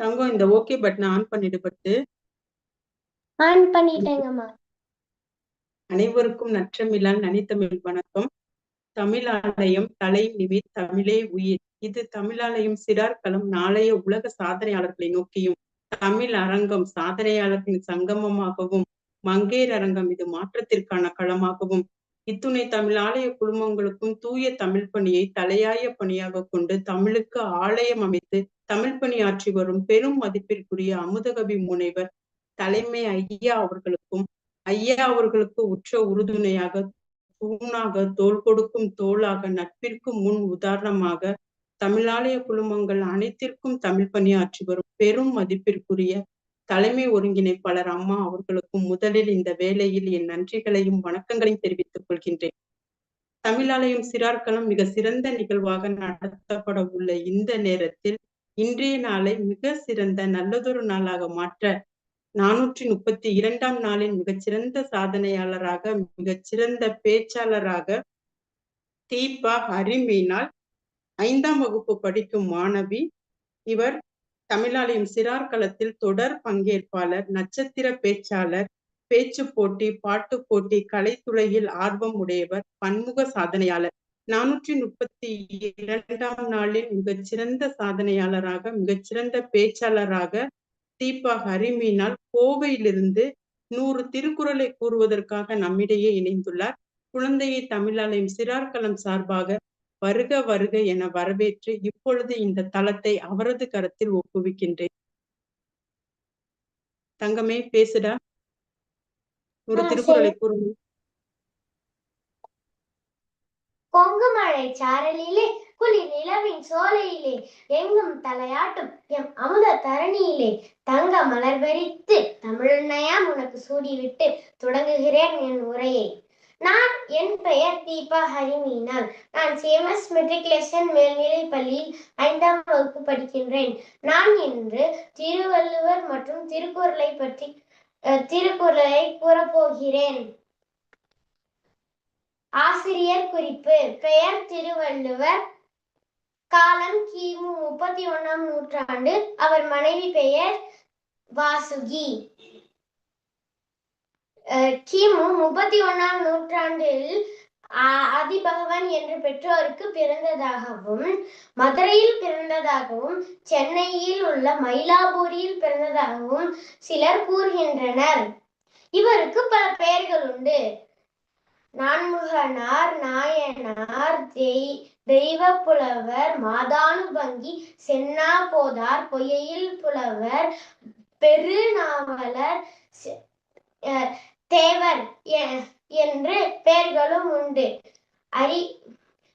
தங்கம் இந்த ஓகே பட்டனை ஆன் பண்ணிடு பட்டு. ஆன் பண்ணிட்டேங்கம்மா. அனைவருக்கும் நற்றமிழால் நனித்தமிழ் வணக்கம். தமிழாலயம் தலை நிமித் தமிழே உயிர். இது தமிழாலயம் சிறார் களம் நாளைய உலக சாதனையாளர்களை நோக்கியும். தமிழ் அரங்கம் சாதனையாளர்களின் சங்கமமாகவும். மங்கேர் அரங்கம் இது மாற்றத்திற்கான களமாகவும். இத்துணை தமிழ் ஆலய குழுமங்களுக்கும் தூய தமிழ் பணியை தலையாய பணியாக கொண்டு தமிழுக்கு ஆலயம் அமைத்து தமிழ் பணியாற்றி வரும் பெரும் மதிப்பிற்குரிய அமுதகவி முனைவர் தலைமை ஐயா அவர்களுக்கும் ஐயா அவர்களுக்கு உற்ற உறுதுணையாக தூணாக தோல் கொடுக்கும் தோளாக நட்பிற்கு முன் உதாரணமாக தமிழாலய குழுமங்கள் அனைத்திற்கும் தமிழ் பணியாற்றி வரும் பெரும் மதிப்பிற்குரிய தலைமை ஒருங்கிணைப்பாளர் அம்மா அவர்களுக்கும் முதலில் இந்த வேலையில் என் நன்றிகளையும் வணக்கங்களையும் தெரிவித்துக் கொள்கின்றேன். தமிழாலயம் சிறார்களம் மிக சிறந்த நிகழ்வாக நடத்தப்பட உள்ள இந்த நேரத்தில் இன்றைய நாளை மிக சிறந்த நல்லதொரு நாளாக மாற்ற நானூற்றி முப்பத்தி இரண்டாம் நாளின் மிகச்சிறந்த சாதனையாளராக மிகச்சிறந்த பேச்சாளராக தீபா ஹரிமீனால் ஐந்தாம் வகுப்பு படிக்கும் மாணவி. இவர் தமிழாலயம் சிறார் களத்தில் தொடர் பங்கேற்பாளர் நட்சத்திர பேச்சாளர் பேச்சு போட்டி பாட்டு போட்டி கலைத்துறையில் ஆர்வம் உடையவர் பன்முக சாதனையாளர். நானூற்றி முப்பத்தி இரண்டாம் நாளில் மிகச்சிறந்த சாதனையாளராக மிகச்சிறந்த பேச்சாளராக தீபா ஹரிமீனால் கோவையிலிருந்து நூறு திருக்குறளை கூறுவதற்காக நம்மிடையே இணைந்துள்ளார். குழந்தையை தமிழாலயம் சிறார்களம் சார்பாக வருக வருக என வரவேற்று இப்பொழுது இந்த தளத்தை அவரது கரத்தில் ஒப்புவிக்கின்றேன். தங்கமே பேசுடா. ஒரு திருக்குறளை கூறுங்க. கொங்கு மழை சாரலிலே குளிர் நிலவின் சோலையிலே எங்கும் தலையாட்டும் எம் அமுத தரணியிலே தங்க மலர் பறித்து தமிழ்நயாம் உனக்கு சூடிவிட்டு தொடங்குகிறேன் என் உரையை. நான் என் பெயர் தீபா ஹரிமீனால் நான் சேமஸ் மெட்ரிகுலேஷன் மேல்நிலை பள்ளியில் ஐந்தாம் வகுப்பு படிக்கின்றேன். நான் இன்று திருவள்ளுவர் மற்றும் திருக்குறளை பற்றி திருக்குறளை கூறப்போகிறேன். ஆசிரியர் குறிப்பு. பெயர் திருவள்ளுவர். காலம் கிமு முப்பத்தி ஒன்னாம் நூற்றாண்டு. அவர் மனைவி பெயர் வாசுகி. கிமு முப்பத்தி ஒன்னாம் நூற்றாண்டில் அதிபகவன் என்று பெற்றோருக்கு பிறந்ததாகவும் மதுரையில் பிறந்ததாகவும் சென்னையில் உள்ள மயிலாப்பூரில் பிறந்ததாகவும் சிலர் கூறுகின்றனர். இவருக்கு பல பெயர்கள் உண்டு. நான்முகனார் நாயனார் தெய் தெய்வ புலவர் மாதானுபங்கி சென்னா போதார் பொய்யில் புலவர் பெருநாவலர் தேவர் என்று பெயர்களும் உண்டு. அறி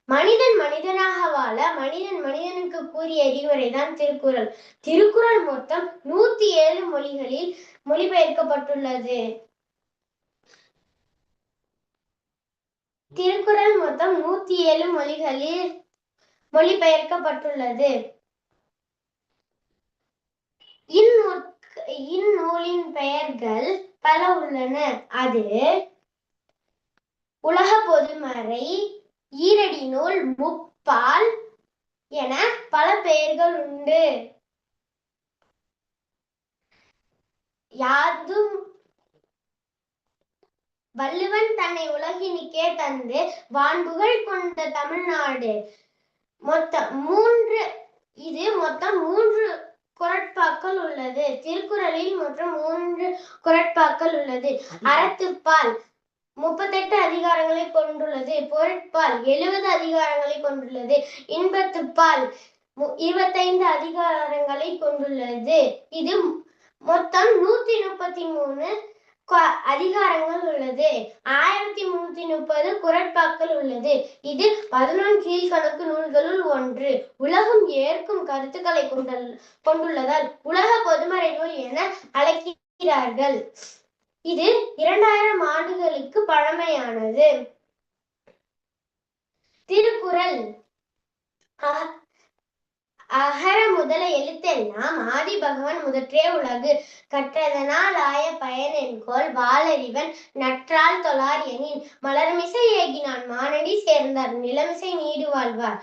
மனிதன் மனிதனாக வாழ மனிதன் மனிதனுக்கு கூறிய அறிவுரை தான் திருக்குறள். திருக்குறள் மொத்தம் நூத்தி ஏழு மொழிகளில் மொழிபெயர்க்கப்பட்டுள்ளது. திருக்குறள் மொத்தம் நூத்தி ஏழு மொழிகளில் மொழிபெயர்க்கப்பட்டுள்ளது. இந்நூலின் பெயர்கள் பல உள்ளன. அது உலக பொதுமறை ஈரடி நூல் முப்பால் என பல பெயர்கள் உண்டு. யாதும் வள்ளுவன் தன்னை உலகினுக்கே தந்து வான்புகள் கொண்ட தமிழ்நாடு. மொத்தம் மூன்று இது மொத்தம் மூன்று குரட்பாக்கள் உள்ளது. திருக்குறளில் மற்றும் மூன்று குரட்பாக்கள் உள்ளது. அறத்துப்பால் முப்பத்தெட்டு அதிகாரங்களை கொண்டுள்ளது. பொருட்பால் எழுபது அதிகாரங்களை கொண்டுள்ளது. இன்பத்துப்பால் இருபத்தைந்து அதிகாரங்களை கொண்டுள்ளது. இது மொத்தம் நூத்தி முப்பத்தி மூணு அதிகாரங்கள் உள்ளது. ஆயிரத்தி முன்னூத்தி முப்பது குரட்பாக்கள் உள்ளது. இது பதினொன்று கீழ்கணக்கு நூல்களுள் ஒன்று. உலகம் ஏற்கும் கருத்துக்களை கொண்டுள்ளதால் உலக பொதுமறை நூல் என அழைக்கிறார்கள். இது இரண்டாயிரம் ஆண்டுகளுக்கு பழமையானது. திருக்குறள் அகர முதல எழுத்தெல்லாம் ஆதி பகவன் முதற்றே உலகு. கற்றதனால் ஆய பயன் என்கோள் வாளறிவன் நற்றால் தொழார் எனின். மலர்மிசை ஏகினான் மானடி சேர்ந்தார் நிலமிசை நீடு வாழ்வார்.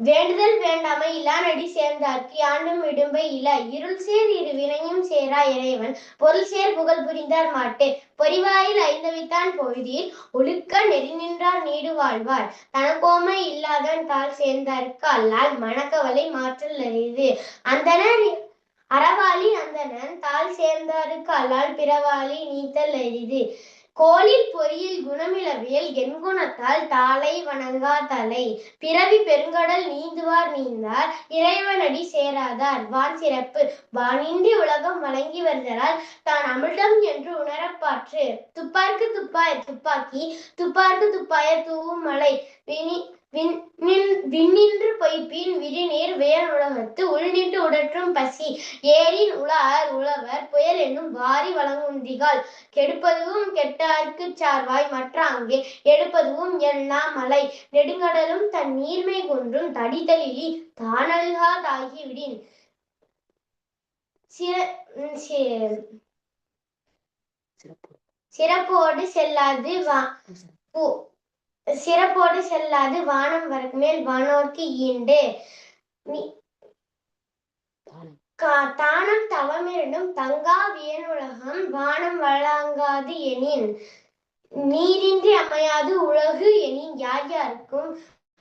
வேண்டுதல் வேண்டாமை இலானடி சேர்ந்தார்க்கு ஆண்டும் இடும்பை இல இருள் சேர் இரு வினையும் சேரா இறைவன். பொருள் சேர் புகழ் புரிந்தார் மாட்டு. பொறிவாயில் ஐந்தவித்தான் பொழுதில் ஒழுக்க நெறி நின்றார் நீடு வாழ்வார். தனக்கோமை இல்லாதான் தாள் சேர்ந்தார்க்கு அல்லால் மணக்கவலை மாற்றல் அறிது அந்தனர் அறவாளி அந்தணன் தாள் சேர்ந்தாருக்கு அல்லால் பிறவாளி நீத்தல் அரிது. கோலில் பொறியில் குணமிலவியல் எண்குணத்தால் தாளை வணங்கா தலை. பிறவி பெருங்கடல் நீந்துவார் நீந்தார் இறைவனடி சேராதார். வான் சிறப்பு. வானின்றி உலகம் வழங்கி வருதலால் தான் அமிர்தம் என்று உணரப்பாற்று துப்பார்க்கு துப்பாய துப்பாக்கி. துப்பார்க்கு துப்பாய தூவும் மலை வினி விண்ணின்று பொய்ப்பின் விரிநீர் வேர் உலகத்து உள்நின்று உடற்றும் பசி. ஏரின் உலார் உழவர் புயல் என்னும் வாரி வழங்குந்திகால். கெடுப்பதுவும் கெட்டார்க்கு சார்வாய் மற்ற அங்கே எடுப்பதுவும் எல்லாம் மலை நெடுங்கடலும் தன் நீர்மை கொன்றும் தடிதலிலி தானல்காதாகி விடின் சிற சிறப்போடு செல்லாது வா சிறப்போடு செல்லாது வானம் வரக்கு மேல் வானோர்க்கு ஈண்டு. நீ கா- தானம் தவமிரண்டும் தங்கா வியனுலகம் வானம் வழங்காது எனின். நீரின்றி அமையாது உலகு எனின். யார் யாருக்கும்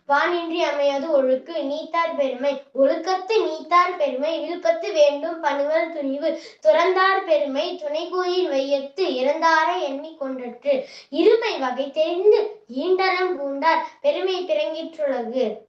வானின்றி அமையாது ஒழுக்கு. நீத்தார் பெருமை. ஒழுக்கத்து நீத்தார் பெருமை. இழுக்கத்து வேண்டும் பணுவல் துணிவு. துறந்தார் பெருமை. துணை கோயில் வையத்து இறந்தாரை எண்ணி கொண்டற்று. இருமை வகை தெரிந்து ஈண்டரம் பூண்டார். பெருமை பிறங்கிற்றுலகு.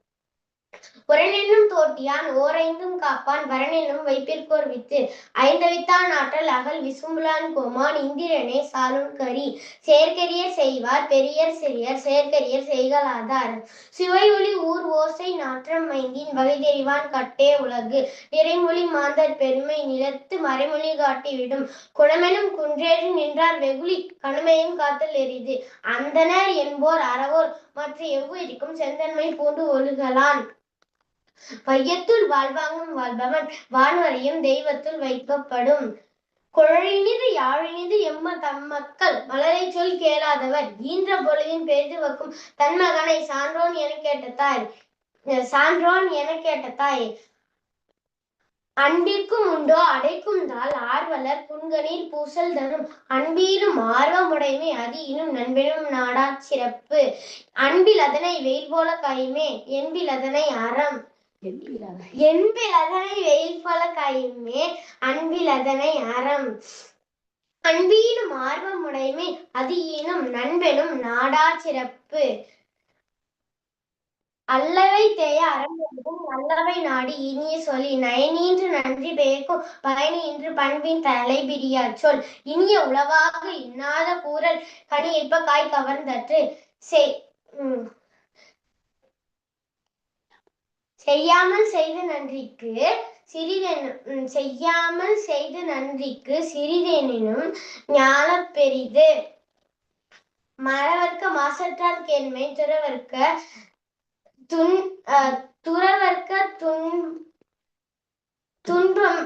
புறனென்னும் தோட்டியான் ஓரைந்தும் காப்பான் வரனென்னும் வைப்பிற்கோர் வித்து. ஐந்தவித்தான் ஆற்றல் அகல் விசும்புலான் கோமான் இந்திரனே சாலும் கரி செயற்கரியர் செய்வார் பெரியர் சிறியர் செயற்கரியர் செய்கலாதார் சுவை ஒளி ஊர் ஓசை நாற்றம் மைந்தின் வகை தெரிவான் கட்டே உலகு. நிறைமொழி மாந்தர் பெருமை நிலத்து மறைமொழி காட்டிவிடும். குணமெனும் குன்றேறி நின்றார் வெகுளி கணுமையும் காத்தல் எரிது. அந்தனர் என்போர் அறவோர் மற்ற எவ்வுயிருக்கும் செந்தன்மை பூண்டு ஒழுகலான். வையத்துள் வாழ்வாங்கும் வாழ்பவன் வான்வரையும் தெய்வத்துள் வைக்கப்படும். குழலினிது யாழினிது எம்ம தம்மக்கள் மலரை சொல் கேளாதவர். ஈன்ற பொழுதின் பெரிது வைக்கும் தன் மகனை சான்றோன் என கேட்டதாய் சான்றோன் என கேட்டதாய் அன்பிற்கும் உண்டோ அடைக்கும் தாள் ஆர்வலர் புன்கணீர் பூசல் தரும். அன்பீரும் ஆர்வமுடைமை அது இனும் நண்பெனும் நாடா சிறப்பு. அன்பில் அதனை வெயில் போல காயுமே என்பில் அதனை அறம். என்பில் அதனை வெயில் போல காயுமே அன்பில் அதனை அறம். அன்பீனும் ஆர்வமுடைமை அது ஈனும் நண்பெனும் நாடா சிறப்பு அல்லவை தேய அறம்பெறும் நல்லவை நாடி இனிய சொல்லி நயனீன்று நன்றி பெயர்க்கும் பயனின்று பண்பின் தலைபிரியா சொல். இனிய உளவாக இன்னாத கூறல் கனி இப்ப காய் கவர்ந்தற்று. சே உம். செய்யாமல் செய்த நன்றிக்கு சிறிதெனும் செய்யாமல் செய்த நன்றிக்கு சிறிதெனினும் ஞான பெரிது. மறவர்க்க மாசற்றால் கேண்மை துறவர்க்க துன் துறவர்க்க துன் துன்பம்.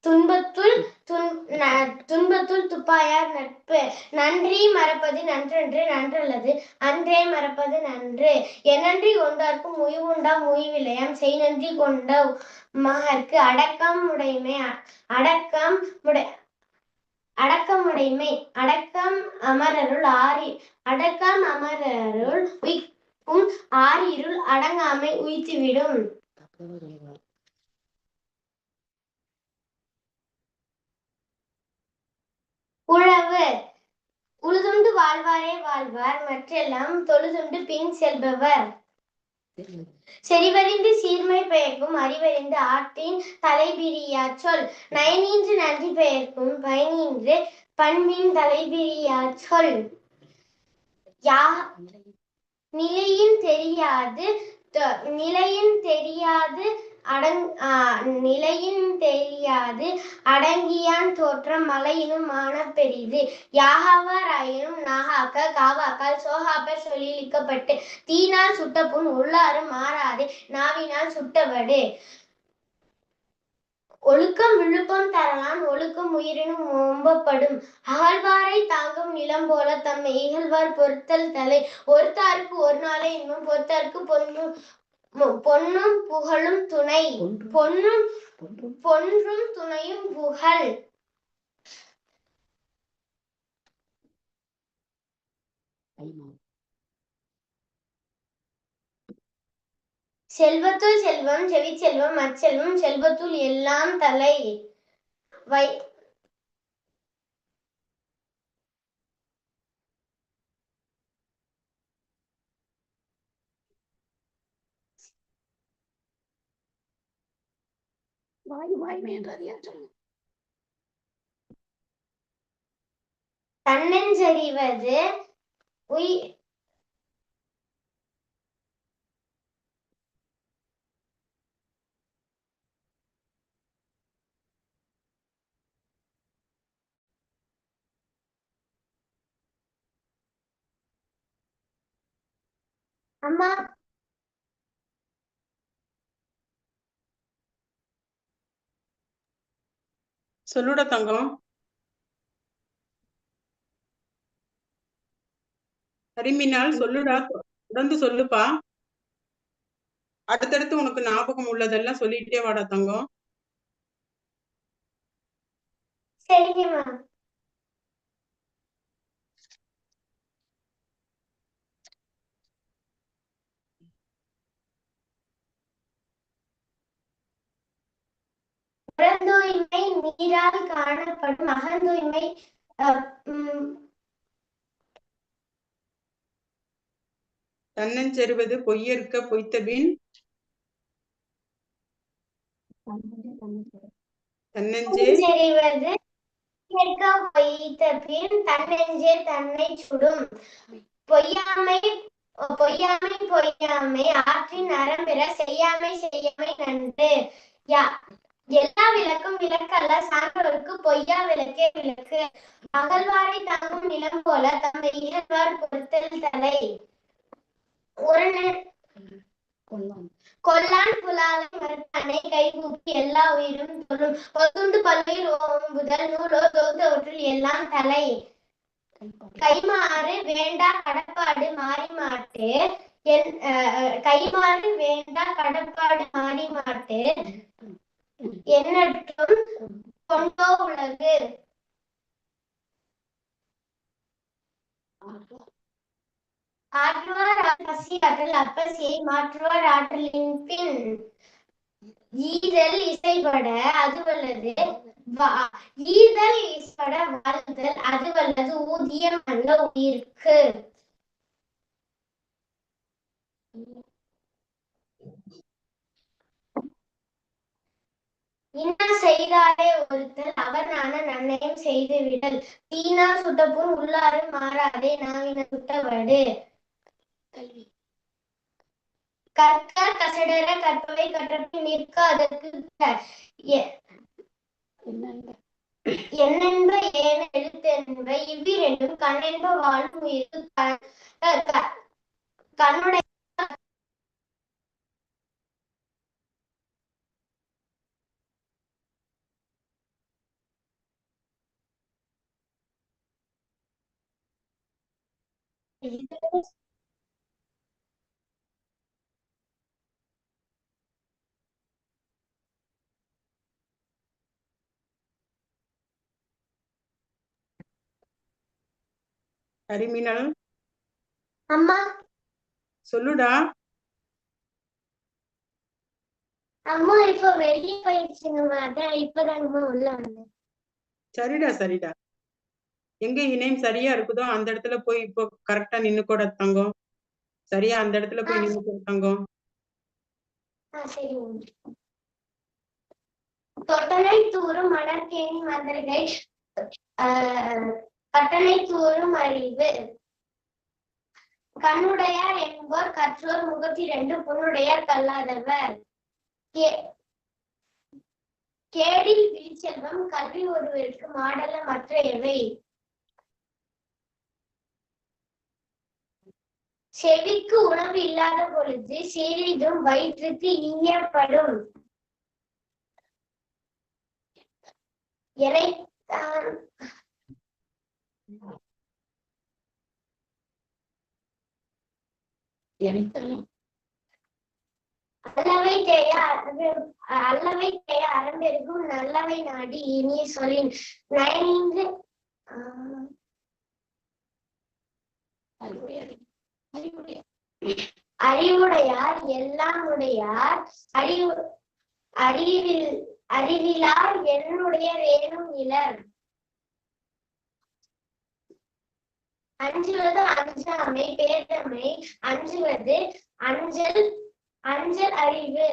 துன்பத்துள் துன் ந- துன்பத்துள் துப்பாயார் நட்பு. நன்றி மறப்பது நன்றன்று நன்றல்லது. அன்றே மறப்பது நன்று. என்னன்றி கொண்டார்க்கும் உய்வுண்டாம் உய்விலையாம் செய் நன்றி கொண்ட மகற்கு அடக்கம் உடைமை அடக்கம் உடை அடக்கமுடைமை அடக்கம் அமரருள் ஆரி அடக்கம் அமரருள் உய்க்கும் ஆரிருள் அடங்காமை உயித்துவிடும். உழவு. உழுதுண்டு வாழ்வாரே வாழ்வார் மற்றெல்லாம் தொழுதுண்டு பின் செல்பவர். செறிவறிந்து சீர்மை பெயர்க்கும் அறிவறிந்து ஆற்றின் தலைபிரியா சொல். நயனின்று நன்றி பெயர்க்கும் பயனின்று பண்பின் தலைபிரியா சொல். யா நிலையில் தெரியாது நிலையில் தெரியாது அடங் ஆ, நிலையின் தெரியாது அடங்கியான் தோற்றம் மலையினும் மான பெரிது யாகாவார் ஆயினும் நாகாக்க காவாக்கால் சோகாப்பர் சொல்லிலிக்கப்பட்டு தீனால் சுட்ட புண் உள்ளாறு மாறாது நாவினால் சுட்டவடு. ஒழுக்கம் விழுப்பம் தரலான் ஒழுக்கம் உயிரினும் ஓம்பப்படும். அகழ்வாரை தாங்கும் நிலம் போல தம்மை இகழ்வார் பொறுத்தல் தலை. ஒருத்தாருக்கு ஒரு நாளே இன்னும் பொறுத்தாருக்கு பொண்ணு பொன்னும் புகழும் துணை. பொன்னும் பொன்றும் துணையும் புகழ். செல்வத்துள் செல்வம் செவிச்செல்வம் அச்செல்வம் செல்வத்துள் எல்லாம் தலை. வை வாய் வாய்மை என்றது யார் சொல்லுங்க தன்னஞ்செறிவது உய் அம்மா சொல்லுடா தங்கம். கரிமினால் சொல்லுடா தொடர்ந்து சொல்லுப்பா. அடுத்தடுத்து உனக்கு ஞாபகம் உள்ளதெல்லாம் சொல்லிட்டே வாடா தங்கம். சரிங்கம்மா புறந்தூய்மை நீரால் காணப்படும் அகந்தூய்மை தன்னஞ்செறுவது பொய்யற்க பொய்த்தபின் தன்னஞ்சே பொய்த்த பின் தன்னெஞ்சே தன்னை சுடும். பொய்யாமை பொய்யாமை பொய்யாமை ஆற்றின் நரம்பிற செய்யாமை செய்யாமை நன்று. யா எல்லா விளக்கும் விளக்கல்ல சான்றோருக்கு பொய்யா விளக்கே விளக்கு. அகழ்வாரை தாங்கும் நிலம் போல தம்மை இகழ்வார் பொறுத்தல் தலை. ஒரு கொல்லான் புலாலை மறுத்தானை கைகூப்பி எல்லா உயிரும் தொழும். பொதுண்டு பல்லுயிர் ஓம்புதல் நூலோ தொகுந்தவற்றில் எல்லாம் தலை. கைமாறு வேண்டா கடப்பாடு மாறி மாட்டு. கைமாறு வேண்டா கடப்பாடு மாறி மாட்டு. எண்ணற்றும் கொண்டோ உலகு ஆற்றுவார் பசி ஆற்றல் அப்பசியை மாற்றுவார் ஆற்றலின் பின். ஈதல் இசைப்பட அது வல்லது வா- ஈதல் இசைப்பட வாழ்தல் அது வல்லது ஊதியம் அல்ல உயிருக்கு. இன்னா செய்தாரே ஒருத்தல் அவர் நான நன்னயம் செய்து விடல் தீனா சுட்டப்புண் உள்ளாறு மாறாதே நாவின சுட்டவடு கல்வி. கற்க கசடர கற்பவை கற்றபின் நிற்க அதற்கு என்னென்ப ஏன எழுத்தென்ப இவ்விரண்டும் கண்ணென்ப வாழும் உயிருக்கு க- க- க- கண்ணுடைய ஹரிமினால் அம்மா. சொல்லுடா. அம்மா இப்ப வெளியே போயிடுச்சுங்கம்மா. அதான் இப்பதாங்கம்மா உள்ள வந்தேன். சரிடா சரிடா. எங்க இணையம் சரியா இருக்குதோ அந்த இடத்துல போய் இப்போ கரெக்டா நின்னு கூட தங்கம். சரியா அந்த இடத்துல போய் நின்னுக்கோட தங்கம். ஆ சரி தொட்டனை தூரும் மணற்கேணி மந்திரிகை ஆஹ், தூரும் அறிவு. கண்ணுடையார் என்போர் கற்றோர் முகத்தி ரெண்டு பொன்னுடையார் கல்லாதவர். கேடில் விழிச்செல்வம் கல்வி ஒருவருக்கு மாடல மற்ற எவை? செவிக்கு உணவு இல்லாத பொழுது சிறிதும் வயிற்றுக்கு ஈயப்படும் எனைத்தாலும் அல்லவை தேய அல்லவை தேய அறந்திருக்கும் நல்லவை நாடி இனிய சொல்லின். நயனின்று ஆஹ், அறிவுடையார். எல்லாம் உடையார் அறிவு அறிவில் அறிவிலார் என்னுடைய வேணும் இலர். அஞ்சுவது அஞ்சாமை பேதமை அஞ்சுவது அஞ்சல் அஞ்சல் அறிவு.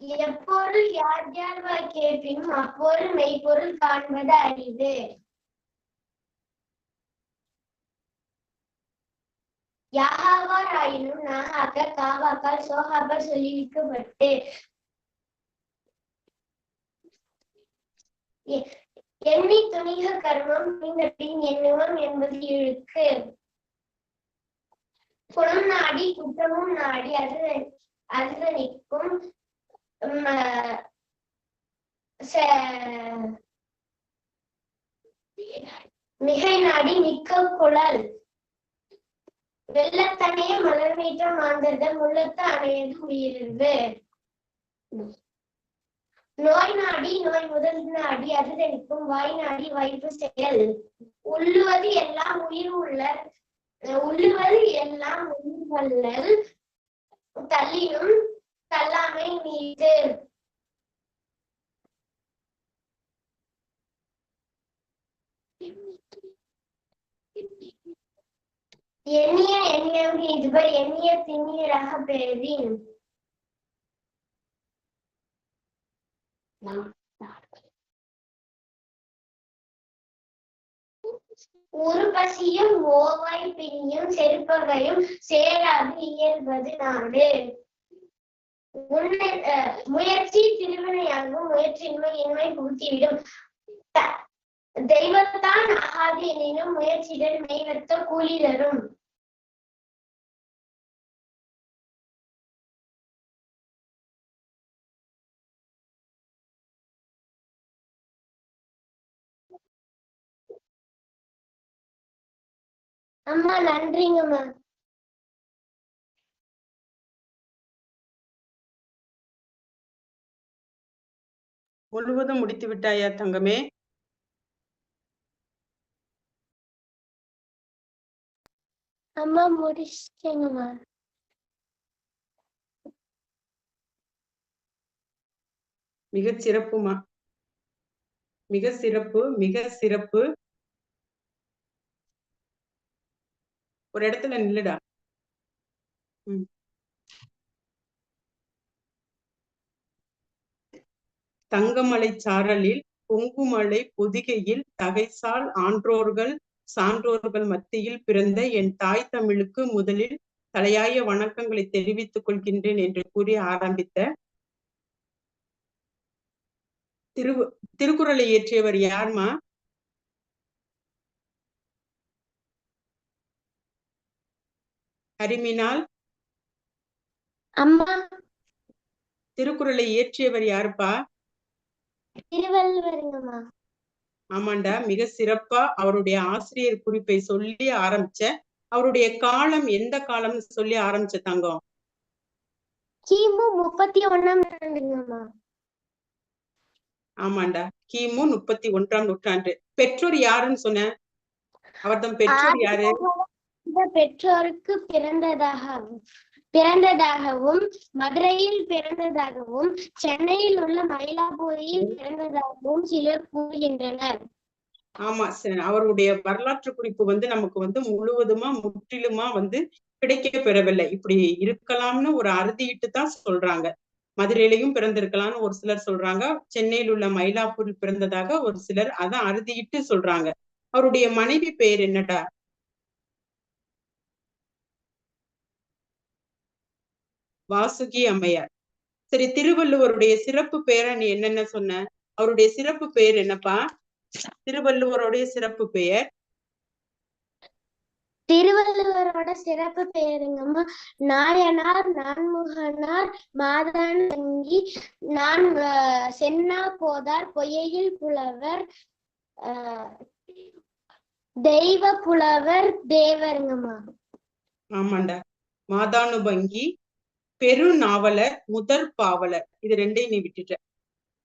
எப்பொருள் யார் யார் கேட்பினும் அப்பொருள் மெய்ப்பொருள் காண்பது அறிவு. யாகாவாராயினும் நாகாக்க காவாக்கால் சோகாப்பால் சொல்லிவிக்கப்பட்டு எண்ணி துணிக கர்மம் துணிந்த எண்ணுவம் என்பது இழுக்கு குணம் நாடி குற்றமும் நாடி அது அது நிற்கும் உம், மிகை நாடி மிக்க குழல் வெள்ளத்தனைய மலர்மீற்ற மாந்தர்கள் முள்ளத்து அணையது உயிரிழவு நோய் நாடி நோய் முதல் நாடி அதுதளிக்கும் வாய் நாடி வயிற்று செயல். உள்ளுவது எல்லாம் உயிர் உள்ள உள்ளுவது எல்லாம் உயிர் வல்லல் தள்ளினும் தள்ளாமை மீது. எண்ணிய எண்ணியம் இதுவர் எண்ணிய திண்ணீராக பெறுதின் நான் நாடு உருபசியும் ஓவாய் பிணியும் செருப்பகையும் சேராது இயல்பது நாடு. முயற்சி திருவினையாகும் முயற்சியின்மை இன்மை புகுத்திவிடும். தெய்வத்தான் ஆகாது எனினும் முயற்சிகள் மெய்வத்த கூலி தரும் அம்மா நன்றிங்கம்மா முழுவதும் முடித்து விட்டாயா தங்கமே? அம்மா முடிச்சிட்டேங்கம்மா மிக சிறப்புமா? மிக சிறப்பு மிக சிறப்பு. ஒரு இடத்துல நில்லுடா தங்கமலை சாரலில் பொங்குமலை பொதிகையில் தகைசால் ஆன்றோர்கள் சான்றோர்கள் மத்தியில் பிறந்த என் தாய் தமிழுக்கு முதலில் தலையாய வணக்கங்களை தெரிவித்துக் கொள்கின்றேன் என்று கூறி ஆரம்பித்த திரு திருக்குறளை இயற்றியவர் யார்மா ஹரிமினால் அம்மா. திருக்குறளை இயற்றியவர் யாருப்பா? திருவள்ளுவருங்கம்மா. ஆமாண்டா மிக சிறப்பா அவருடைய ஆசிரியர் குறிப்பை சொல்லி ஆரம்பிச்ச அவருடைய காலம் எந்த காலம்னு சொல்லி ஆரம்பிச்ச தங்கம்? கிமு முப்பத்தி நூற்றாண்டுங்கம்மா. ஆமாண்டா கிமு முப்பத்தி ஒன்றாம் நூற்றாண்டு. பெற்றோர் யாருன்னு சொன்ன? அவர்தம் பெற்றோர் யாரு? இந்த பெற்றோருக்கு பிறந்ததாகவும் பிறந்ததாகவும் மதுரையில் பிறந்ததாகவும் சென்னையில் உள்ள மயிலாப்பூரில் பிறந்ததாகவும் சிலர் கூறுகின்றனர். ஆமா அவருடைய வரலாற்று குறிப்பு வந்து நமக்கு வந்து முழுவதுமா முற்றிலுமா வந்து கிடைக்க பெறவில்லை. இப்படி இருக்கலாம்னு ஒரு அறுதியிட்டு தான் சொல்றாங்க. மதுரையிலையும் பிறந்திருக்கலாம்னு ஒரு சிலர் சொல்றாங்க. சென்னையில் உள்ள மயிலாப்பூரில் பிறந்ததாக ஒரு சிலர் அதான் அறுதியிட்டு சொல்றாங்க. அவருடைய மனைவி பெயர் என்னடா? வாசுகி அம்மையார். சரி திருவள்ளுவருடைய சிறப்பு பெயரை நீ என்னென்ன சொன்ன? அவருடைய சிறப்பு பெயர் என்னப்பா? திருவள்ளுவருடைய சிறப்பு பெயர்? திருவள்ளுவரோட சிறப்பு பெயருங்கம்மா. நாயனார் நான்முகனார் மாதான் தங்கி நான் சென்னா போதார் பொய்யில் புலவர் தெய்வ புலவர் தேவருங்கம்மா. ஆமாண்டா. மாதானுபங்கி பெருநாவலர் முதற் பாவலர். இது ரெண்டையும் நீ விட்டுட்ட.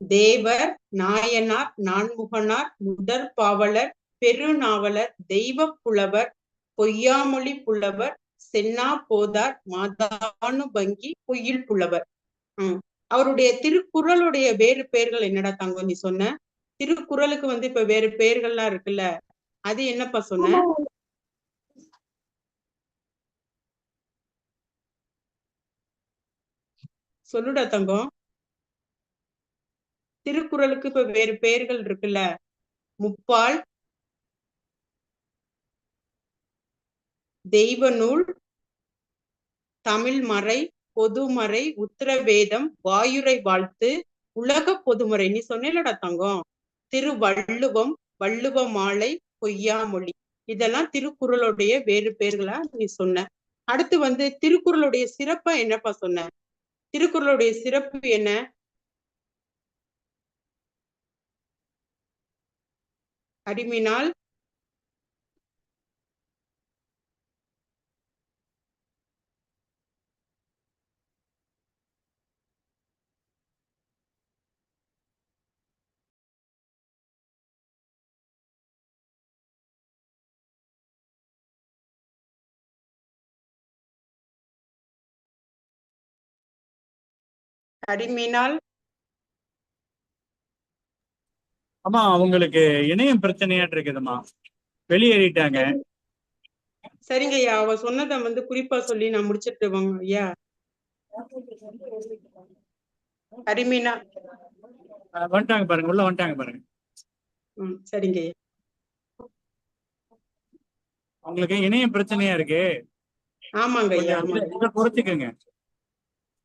தேவர் நாயனார் நான்முகனார் முதற் பாவலர் பெருநாவலர் தெய்வ புலவர் பொய்யாமொழி புலவர் சென்னா போதார் மாதானுபங்கி பொய்யில் புலவர். உம் அவருடைய திருக்குறளுடைய வேறு பெயர்கள் என்னடா தங்கம் நீ சொன்ன? திருக்குறளுக்கு வந்து இப்ப வேறு பெயர்கள்லாம் இருக்குல்ல? அது என்னப்பா சொன்ன? சொல்லுடா தங்கம். திருக்குறளுக்கு இப்ப வேறு பெயர்கள் இருக்குல்ல. முப்பால். தெய்வ நூல் தமிழ் மறை பொதுமறை உத்தரவேதம் வாயுரை வாழ்த்து உலக பொதுமறை. நீ சொன்னேலடா தங்கம். திருவள்ளுவம் வள்ளுவ மாலை பொய்யாமொழி. இதெல்லாம் திருக்குறளுடைய வேறு பேர்களா நீ சொன்ன. அடுத்து வந்து திருக்குறளுடைய சிறப்பா என்னப்பா சொன்ன? திருக்குறளுடைய சிறப்பு என்ன? அடிமினால் அடிமினால் ஆமா அவங்களுக்கு இணையம் பிரச்சனையாட்டு இருக்குதுமா வெளியேறிட்டாங்க. சரிங்க ஐயா அவ சொன்னதை வந்து குறிப்பா சொல்லி நான் முடிச்சிட்டு வாங்க ஐயா அஹ் வந்துட்டாங்க பாருங்க உள்ள வந்துட்டாங்க பாருங்க. ம் சரிங்க ஐயா. அவங்களுக்கு இணையம் பிரச்சனையா இருக்கு? ஆமாங்க ஐயா இதை குறைச்சிக்கோங்க.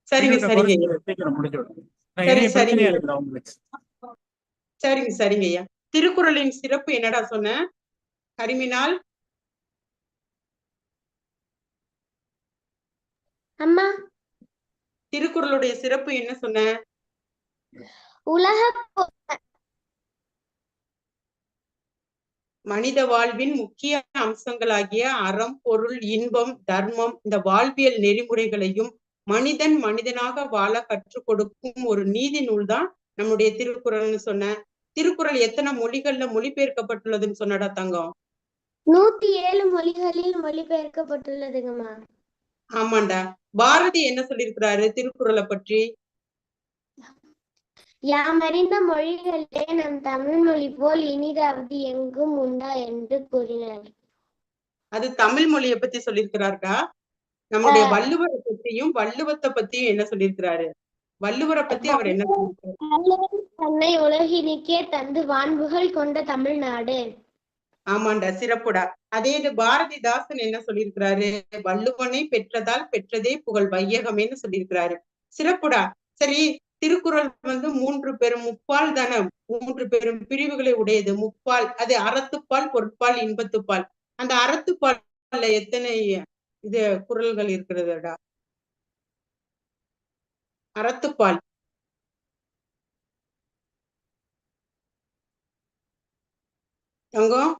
சரிங்க சரிங்க சரிங்க. சரிங்க சரிங்க ஐயா. திருக்குறளின் சிறப்பு என்னடா சொன்ன? கரிமினால் அம்மா. திருக்குறளுடைய சிறப்பு என்ன சொன்ன? உலக மனித வாழ்வின் முக்கிய அம்சங்களாகிய அறம் பொருள் இன்பம் தர்மம் இந்த வாழ்வியல் நெறிமுறைகளையும் மனிதன் மனிதனாக வாழ கற்றுக் கொடுக்கும் ஒரு நீதி நூல் தான் நம்முடைய திருக்குறள்னு சொன்ன. திருக்குறள் எத்தனை மொழிகள்ல மொழிபெயர்க்கப்பட்டுள்ளதுன்னு சொன்னடா தங்கம்? நூத்தி ஏழு மொழிகளில் மொழிபெயர்க்கப்பட்டுள்ளதுங்கம்மா. ஆமாண்டா. பாரதி என்ன சொல்லியிருக்கிறாரு திருக்குறளை பற்றி? யாமறிந்த மொழிகளிலே நம் தமிழ் மொழி போல் இனிதாவது எங்கும் உண்டா என்று கூறினார். அது தமிழ் மொழியை பத்தி சொல்லியிருக்கிறாருக்கா நம்முடைய ஆஹ். வள்ளுவரை பத்தியும் வள்ளுவத்தை பத்தியும் என்ன சொல்லியிருக்கிறாரு? வள்ளுவரை பத்தி அவர் என்ன தன்னை உலகினிக்கே தந்து வான்புகள் கொண்ட தமிழ்நாடு. ஆமாண்டா சிறப்புடா. அதே இது பாரதிதாசன் என்ன சொல்லியிருக்கிறாரு? வள்ளுவனை பெற்றதால் பெற்றதே புகழ் வையகமேன்னு சொல்லியிருக்கிறாரு. சிறப்புடா. சரி திருக்குறள் வந்து மூன்று பெரும் முப்பால் தானே? மூன்று பெரும் பிரிவுகளை உடையது. முப்பால் அது அறத்துப்பால் பொருட்பால் இன்பத்துப்பால். அந்த அறத்துப்பால்ல எத்தனை இது குறள்கள் இருக்கிறதுடா. அறத்துப்பால். தங்கம்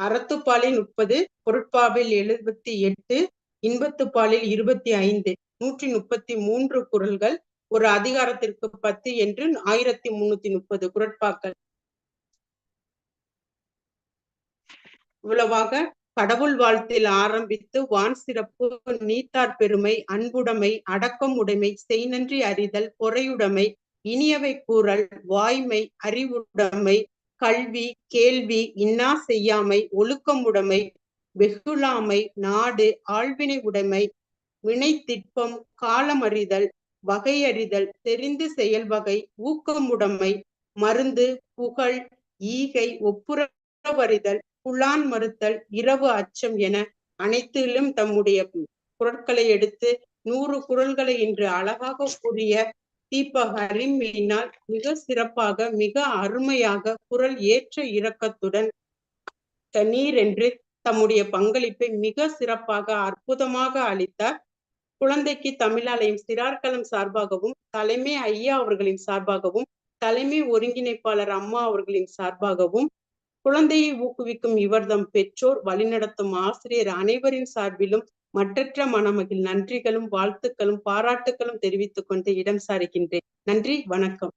அறத்துப்பாலில் முப்பது பொருட்பாவில் எழுபத்தி எட்டு இன்பத்துப்பாலில் இருபத்தி ஐந்து நூற்றி முப்பத்தி மூன்று குரல்கள் ஒரு அதிகாரத்திற்கு பத்து என்று ஆயிரத்தி முன்னூத்தி முப்பது குரட்பாக்கள். இவ்வளவாக கடவுள் வாழ்த்தில் ஆரம்பித்து வான் சிறப்பு நீத்தார் பெருமை அன்புடைமை அடக்கம் உடைமை செய்நன்றி அறிதல் பொறையுடைமை இனியவை கூறல் வாய்மை அறிவுடைமை கல்வி கேள்வி இன்னா செய்யாமை ஒழுக்கமுடைமை வெகுளாமை நாடு ஆழ்வினை உடைமை வினைத்திட்பம் காலமறிதல் வகையறிதல் தெரிந்து செயல்வகை ஊக்கமுடைமை மருந்து புகழ் ஈகை ஒப்புரவறிதல் புலான் மறுத்தல் இரவு அச்சம் என அனைத்திலும் தம்முடைய குரட்களை எடுத்து நூறு குரல்களை இன்று அழகாக கூறிய தீபக அருமையினால் மிக சிறப்பாக மிக அருமையாக குரல் ஏற்ற இறக்கத்துடன் தண்ணீர் என்று தம்முடைய பங்களிப்பை மிக சிறப்பாக அற்புதமாக அளித்தார். குழந்தைக்கு தமிழாலயம் சிறார்களம் சார்பாகவும் தலைமை ஐயா அவர்களின் சார்பாகவும் தலைமை ஒருங்கிணைப்பாளர் அம்மா அவர்களின் சார்பாகவும் குழந்தையை ஊக்குவிக்கும் இவர்தம் பெற்றோர் வழிநடத்தும் ஆசிரியர் அனைவரின் சார்பிலும் மற்றற்ற மனமகிழ் நன்றிகளும் வாழ்த்துக்களும் பாராட்டுகளும் தெரிவித்துக் கொண்டு இடம் சாருகின்றேன். நன்றி வணக்கம்.